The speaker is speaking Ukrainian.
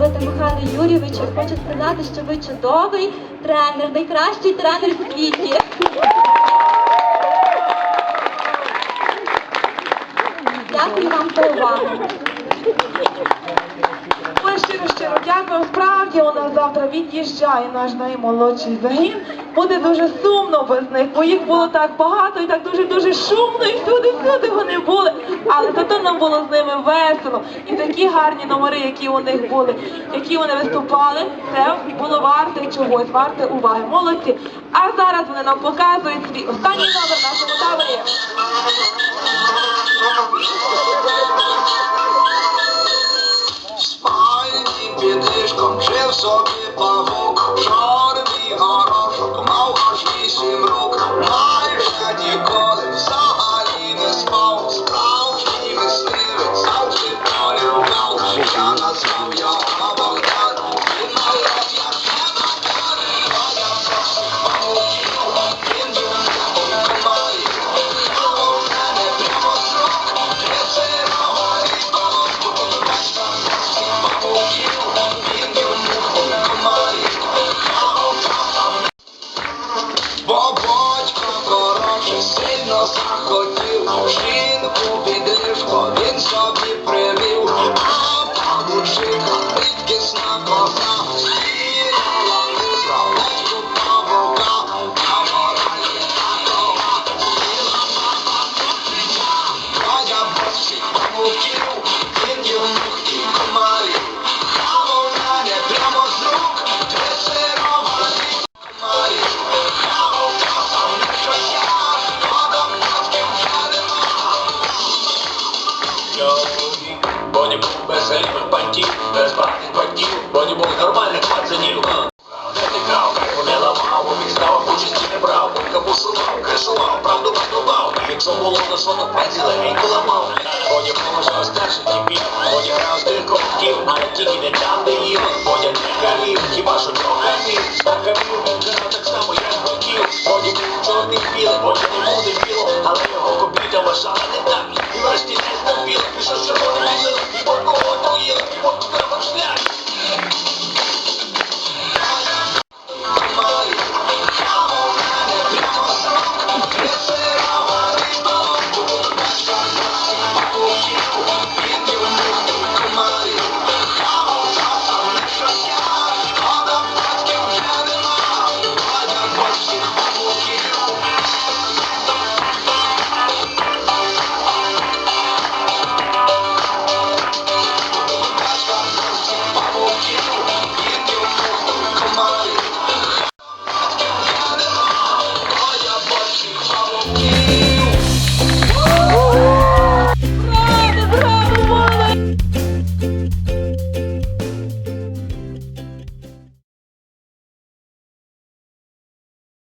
подякувати Михайлу Юрійовичу. Хочу сказати, що ви чудовий тренер, найкращий тренер в світі. Дякую вам за увагу. Справді у нас завтра від'їжджає наш наймолодший загін. Буде дуже сумно без них, бо їх було так багато і так дуже дуже шумно, і всюди, всюди вони були. Але зато нам було з ними весело. І такі гарні номери, які у них були, які вони виступали, це було варте чогось, варте уваги. Молодці. А зараз вони нам показують свій останній номер в нашому таборі. Сильно захотів жінку під ліжко він собі привів, не був без гельмих бантів, без багатих батьків, бо не був нормальних пацанів. Де ти крав, крайку не ламав, у підставах участі не брав, бунка бушував, кришував, правду патрубав. Якщо було на сон, пензі легенько ламав. Боді поможе старших тіпів, боді